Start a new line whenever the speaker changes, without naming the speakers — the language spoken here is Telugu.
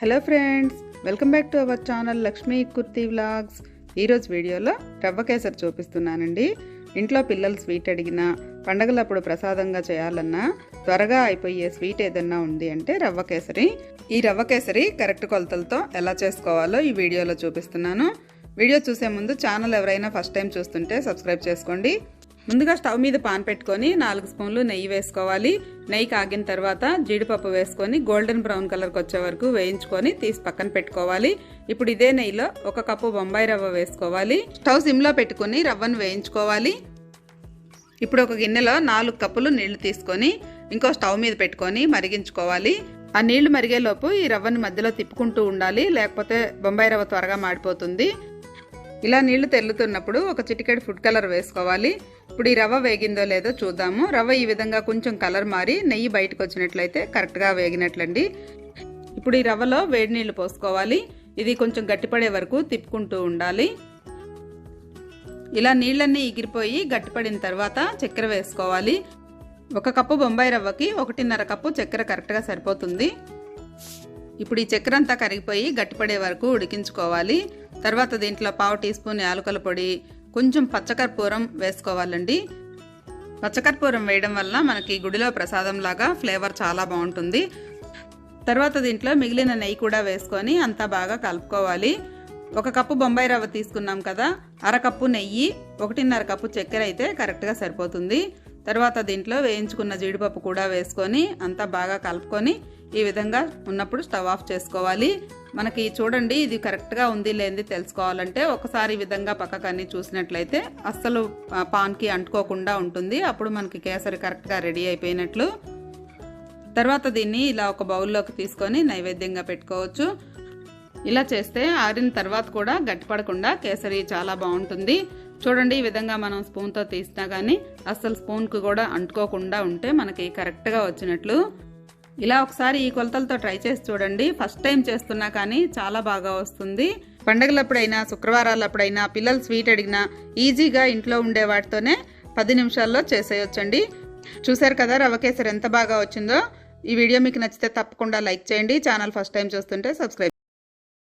Hello friends welcome back to our channel Lakshmi kurti vlogs. ఈరోజు వీడియోలో రవ్వ కేసరి చూపిస్తున్నానండి. ఇంట్లో పిల్లలు స్వీట్ అడిగినా పండగలప్పుడు ప్రసాదంగా చేయాలన్నా త్వరగా అయిపోయే స్వీట్ ఏదన్నా ఉంది అంటే రవ్వ కేసరి. ఈ రవ్వ కేసరి కరెక్ట్ కొలతలతో ఎలా చేసుకోవాలో ఈ వీడియోలో చూపిస్తున్నాను. వీడియో చూసే ముందు ఛానల్ ఎవరైనా ఫస్ట్ టైం చూస్తుంటే సబ్స్క్రైబ్ చేసుకోండి. ముందుగా స్టవ్ మీద పాన్ పెట్టుకొని నాలుగు స్పూన్లు నెయ్యి వేసుకోవాలి. నెయ్యి కాగిన తర్వాత జీడిపప్పు వేసుకొని గోల్డెన్ బ్రౌన్ కలర్కి వచ్చే వరకు వేయించుకొని తీసి పక్కన పెట్టుకోవాలి. ఇప్పుడు ఇదే నెయ్యిలో ఒక కప్పు బొంబాయి రవ్వ వేసుకోవాలి. స్టవ్ సిమ్లో పెట్టుకొని రవ్వను వేయించుకోవాలి. ఇప్పుడు ఒక గిన్నెలో నాలుగు కప్పులు నీళ్ళు తీసుకొని ఇంకో స్టవ్ మీద పెట్టుకొని మరిగించుకోవాలి. ఆ నీళ్ళు మరిగేలోపు ఈ రవ్వని మధ్యలో తిప్పుకుంటూ ఉండాలి. లేకపోతే బొంబాయి రవ్వ త్వరగా మాడిపోతుంది. ఇలా నీళ్ళు తెల్లుతున్నప్పుడు ఒక చిటికెడు ఫుడ్ కలర్ వేసుకోవాలి. ఇప్పుడు ఈ రవ్వ వేగిందో లేదో చూద్దాము. రవ్వ ఈ విధంగా కొంచెం కలర్ మారి నెయ్యి బయటకు వచ్చినట్లయితే కరెక్ట్గా వేగినట్లండి. ఇప్పుడు ఈ రవ్వలో వేడి నీళ్ళు పోసుకోవాలి. ఇది కొంచెం గట్టిపడే వరకు తిప్పుకుంటూ ఉండాలి. ఇలా నీళ్ళన్నీ ఎగిరిపోయి గట్టిపడిన తర్వాత చక్కెర వేసుకోవాలి. ఒక కప్పు బొంబాయి రవ్వకి ఒకటిన్నర కప్పు చక్కెర కరెక్ట్గా సరిపోతుంది. ఇప్పుడు ఈ చక్కెర అంతా కరిగిపోయి గట్టిపడే వరకు ఉడికించుకోవాలి. తర్వాత దీంట్లో పావు టీ స్పూన్ యాలకుల పొడి కొంచెం పచ్చకర్పూరం వేసుకోవాలండి. పచ్చకర్పూరం వేయడం వల్ల మనకి గుడిలో ప్రసాదం లాగా ఫ్లేవర్ చాలా బాగుంటుంది. తర్వాత దీంట్లో మిగిలిన నెయ్యి కూడా వేసుకొని అంతా బాగా కలుపుకోవాలి. ఒక కప్పు బొంబాయి రవ్వ తీసుకున్నాం కదా అరకప్పు నెయ్యి ఒకటిన్నర కప్పు చక్కెర అయితే కరెక్ట్గా సరిపోతుంది. తర్వాత దీంట్లో వేయించుకున్న జీడిపప్పు కూడా వేసుకొని అంతా బాగా కలుపుకొని ఈ విధంగా ఉన్నప్పుడు స్టవ్ ఆఫ్ చేసుకోవాలి. మనకి చూడండి ఇది కరెక్ట్గా ఉంది లేనిది తెలుసుకోవాలంటే ఒకసారి ఈ విధంగా పక్కకు అన్ని చూసినట్లయితే అస్సలు పాన్కి అంటుకోకుండా ఉంటుంది. అప్పుడు మనకి కేసరి కరెక్ట్గా రెడీ అయిపోయినట్లు. తర్వాత దీన్ని ఇలా ఒక బౌల్లోకి తీసుకొని నైవేద్యంగా పెట్టుకోవచ్చు. ఇలా చేస్తే ఆరిన తర్వాత కూడా గట్టిపడకుండా కేసరి చాలా బాగుంటుంది. చూడండి ఈ విధంగా మనం స్పూన్తో తీసినా కానీ అస్సలు స్పూన్కి కూడా అంటుకోకుండా ఉంటే మనకి కరెక్ట్గా వచ్చినట్లు. ఇలా ఒకసారి ఈ కొలతలతో ట్రై చేసి చూడండి. ఫస్ట్ టైం చేస్తున్నా కానీ చాలా బాగా వస్తుంది. పండగలప్పుడైనా శుక్రవారాలప్పుడైనా పిల్లలు స్వీట్ అడిగినా ఈజీగా ఇంట్లో ఉండే వాటితోనే పది నిమిషాల్లో చేసేయొచ్చండి. చూసారు కదా రవ్వ కేసరి ఎంత బాగా వచ్చిందో. ఈ వీడియో మీకు నచ్చితే తప్పకుండా లైక్ చేయండి. ఛానల్ ఫస్ట్ టైం చూస్తుంటే సబ్స్క్రైబ్